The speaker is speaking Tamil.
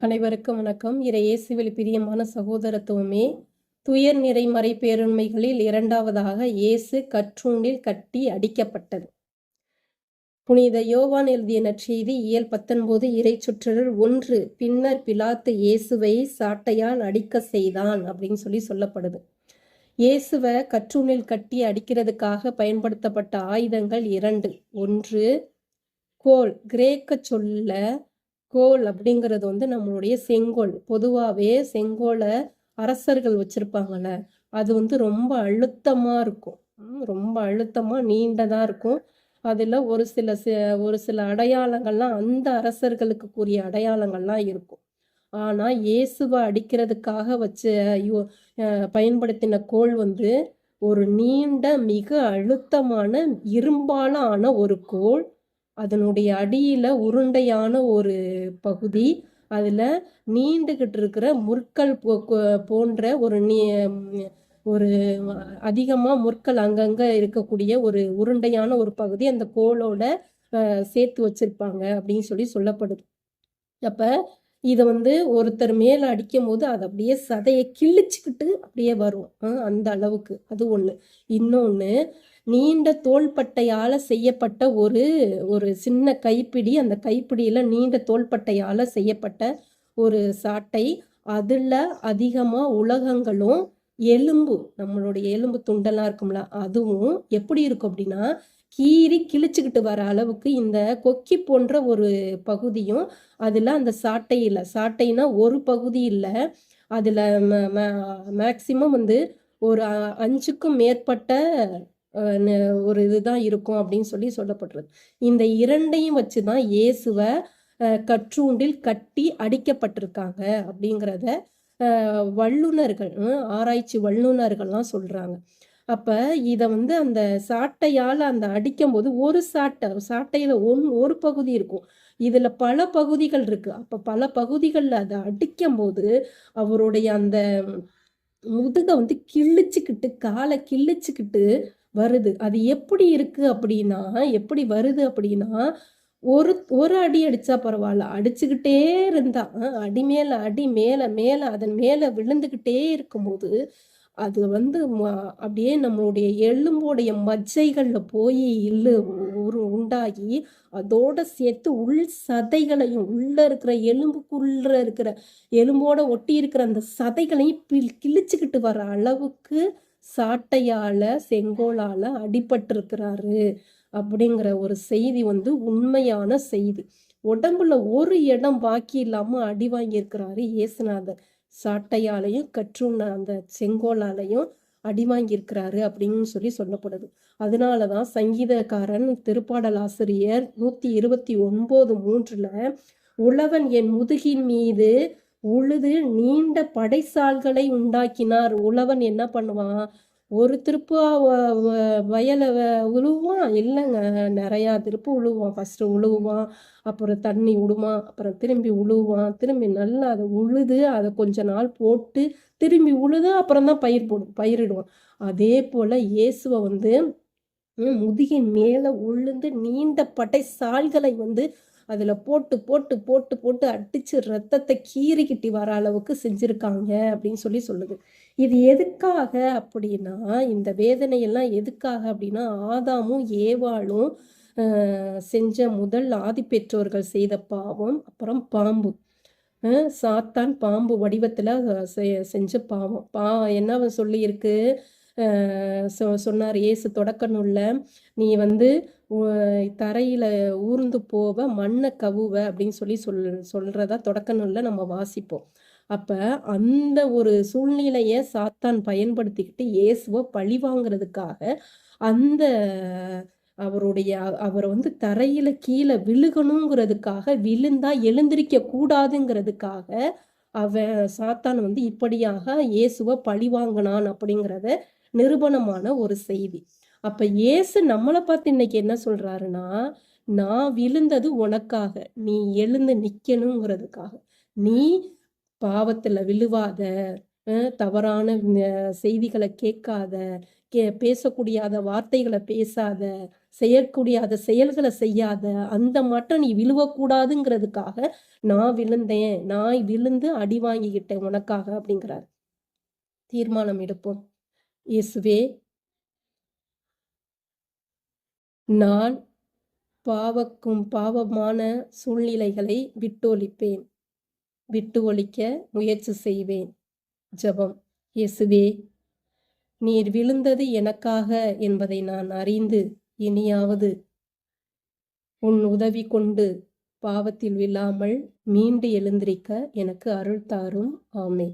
அனைவருக்கும் வணக்கம். இறையேசுவில் பிரியமான சகோதரத்துவமே துயர் நிறைமறை பேருண்மைகளில் இரண்டாவதாக இயேசு கற்றூண்டில் கட்டி அடிக்கப்பட்டது. புனித யோவான் எழுதிய நற்செய்தி இயல் பத்தொன்பது இறை சுற்றல் ஒன்று பின்னர் பிலாத்து இயேசுவை சாட்டையால் அடிக்க செய்தான் அப்படின்னு சொல்லி சொல்லப்படுது. இயேசுவை கற்றூணில் கட்டி அடிக்கிறதுக்காக பயன்படுத்தப்பட்ட ஆயுதங்கள் இரண்டு. ஒன்று கோல் கிரேக்க சொல்ல கோல் அப்படிங்கிறது வந்து நம்மளுடைய செங்கோல். பொதுவாகவே செங்கோலை அரசர்கள் வச்சிருப்பாங்கல்ல அது வந்து ரொம்ப அழுத்தமாக இருக்கும். ம், ரொம்ப அழுத்தமாக நீண்டதாக இருக்கும். அதில் ஒரு சில ஒரு சில அடையாளங்கள்லாம் அந்த அரசர்களுக்கு கூறிய அடையாளங்கள்லாம் இருக்கும். ஆனால் இயேசுவை அடிக்கிறதுக்காக வச்ச யோ- பயன்படுத்தின கோல் வந்து ஒரு நீண்ட மிக அழுத்தமான இரும்பாலான ஒரு கோல். அதனுடைய அடியில் உருண்டையான ஒரு பகுதி அதில் நீண்டுகிட்டு இருக்கிற முற்கள் போ- கோ- போன்ற ஒரு நீ ஒரு அதிகமாக முற்கள் அங்கங்கே இருக்கக்கூடிய ஒரு உருண்டையான ஒரு பகுதி அந்த கோலோட சேர்த்து வச்சிருப்பாங்க அப்படின்னு சொல்லி சொல்லப்படுது. அப்போ இதை வந்து ஒருத்தர் மேலே அடிக்கும் போது அது அப்படியே சதையை கிழிச்சிக்கிட்டு அப்படியே வரும். அந்த அளவுக்கு. அது ஒன்று இன்னொன்று நீண்ட தோள்பட்டையால் செய்யப்பட்ட ஒரு ஒரு சின்ன கைப்பிடி அந்த கைப்பிடியில் நீண்ட தோள்பட்டையால் செய்யப்பட்ட ஒரு சாட்டை. அதில் அதிகமாக உலகங்களும் எலும்பு நம்மளுடைய எலும்பு துண்டெல்லாம் இருக்கும்ல அதுவும் எப்படி இருக்கும் அப்படின்னா கீறி கிழிச்சுக்கிட்டு வர அளவுக்கு இந்த கொக்கி போன்ற ஒரு பகுதியும் அதில் அந்த சாட்டையில சாட்டைனா ஒரு பகுதி இல்லை. அதில் மேக்சிமம் வந்து ஒரு அஞ்சுக்கும் மேற்பட்ட ஒரு இதுதான் இருக்கும் அப்படின்னு சொல்லி சொல்லப்படுறது. இந்த இரண்டையும் வச்சு தான் இயேசுவை கற்றூண்டில் கட்டி அடிக்கப்பட்டிருக்காங்க அப்படிங்கிறத வல்லுநர்கள் வல்லுனர்கள் ஆராய்ச்சி வல்லுனர்கள்லாம் சொல்கிறாங்க அப்போ இதை வந்து அந்த சாட்டையால் அந்த அடிக்கும் போது ஒரு சாட்டை சாட்டையில் ஒன் ஒரு பகுதி இருக்கும். இதில் பல பகுதிகள் இருக்குது அப்போ பல பகுதிகளில் அதை அடிக்கும் போது அவருடைய அந்த முதுகை வந்து கிழிச்சுக்கிட்டு காலை கிழிச்சுக்கிட்டு வருது. அது எப்படி இருக்குது அப்படின்னா எப்படி வருது அப்படின்னா ஒரு ஒரு அடி அடிச்சா பரவாயில்ல. அடிச்சுக்கிட்டே இருந்தா அடி மேல அடி மேல மேல அதன் மேல விழுந்துகிட்டே இருக்கும்போது அது வந்து ம- அப்படியே நம்மளுடைய எலும்போடைய மஜ்ஜைகளில் போய் இல்லு ஒரு உண்டாகி அதோட சேர்த்து உள் சதைகளையும் உள்ளே இருக்கிற எலும்புக்குள்ள இருக்கிற எலும்போட ஒட்டி இருக்கிற அந்த சதைகளையும் கிழிச்சுக்கிட்டு வர அளவுக்கு சாட்டையால் செங்கோலால் அடிபட்டிருக்கிறாரு அப்படிங்கிற ஒரு செய்தி வந்து உண்மையான செய்தி. உடம்புல ஒரு இடம் பாக்கி இல்லாமல் அடி வாங்கியிருக்கிறாரு இயேசுநாதர். சாட்டையாலையும் கற்றுன அந்த செங்கோலாலையும் அடி வாங்கியிருக்கிறாரு அப்படின்னு சொல்லி சொல்லப்படுது. அதனாலதான் சங்கீதக்காரன் திருப்பாடல் ஆசிரியர் நூத்தி இருபத்தி ஒன்பது மூன்றுல உழவன் என் முதுகின் மீது உழுது நீண்ட படைசால்களை உண்டாக்கினார். உழவன் என்ன பண்ணுவான்? ஒரு திருப்பு வயலை உழுவான். இல்லைங்க. நிறையா திருப்பு உழுவான். ஃபஸ்ட்டு உழுவான். அப்புறம் தண்ணி விடுவான். அப்புறம் திரும்பி உழுவான். திரும்பி நல்லா அதை உழுது அதை கொஞ்ச நாள் போட்டு திரும்பி உழுது அப்புறம் தான் பயிர் போடும் பயிரிடுவான். அதே போல் இயேசுவை வந்து முதுகின் மேலே உளுந்து நீண்ட பட்டை சால்களை வந்து அதில் போட்டு போட்டு போட்டு போட்டு அடித்து ரத்தத்தை கீறிக்கிட்டி வர அளவுக்கு செஞ்சுருக்காங்க அப்படின்னு சொல்லி சொல்லுது. இது எதுக்காக அப்படின்னா இந்த வேதனையெல்லாம் எதுக்காக அப்படின்னா ஆதாமும் ஏவாளும் செஞ்ச முதல் ஆதி பெற்றோர்கள் செய்த பாவம் அப்புறம் பாம்பு. சாத்தான் பாம்பு வடிவத்தில் செ- செஞ்ச பாவம். பா என்ன சொல்லியிருக்கு? சொ சொன்னார் ஏசு தொடக்க நூலில் நீ வந்து தரையில் ஊர்ந்து போவ மண்ணை கவுவ அப்படின்னு சொல்லி சொல் சொல்கிறதா தொடக்க நூலில் நம்ம வாசிப்போம். அப்போ அந்த ஒரு சூழ்நிலையை சாத்தான் பயன்படுத்திக்கிட்டு இயேசுவை பழி வாங்குறதுக்காக அந்த அவருடைய அவரை வந்து தரையில கீழே விழுகணுங்கிறதுக்காக விழுந்தா எழுந்திருக்க கூடாதுங்கிறதுக்காக அவன் சாத்தான் வந்து இப்படியாக இயேசுவை பழி வாங்கினான் அப்படிங்கிறத நிரூபணமான ஒரு செய்தி. அப்போ இயேசு நம்மளை பார்த்து இன்னைக்கு என்ன சொல்கிறாருன்னா நான் விழுந்தது உனக்காக. நீ எழுந்து நிற்கணுங்கிறதுக்காக நீ பாவத்தில் விழுவாத தவறான செய்திகளை கேட்காத கே பேசக்கூடியாத வார்த்தைகளை பேசாத செய்யக்கூடியாத செயல்களை செய்யாத அந்த மட்டும் நீ விழுவக்கூடாதுங்கிறதுக்காக நான் விழுந்தேன். நான் விழுந்து அடி வாங்கிக்கிட்டேன் உனக்காக அப்படிங்கிறார். தீர்மானம் எடுப்போம். இயேசுவே நான் பாவக்கும் பாவமான சூழ்நிலைகளை விட்டொழிப்பேன். விட்டு ஒழிக்க முயற்சி செய்வேன். ஜெபம். இயேசுவே நீர் விழுந்தது எனக்காக என்பதை நான் அறிந்து இனியாவது உன் உதவி கொண்டு பாவத்தில் விழாமல் மீண்டு எழுந்திருக்க எனக்கு அருள் தாரும். ஆமே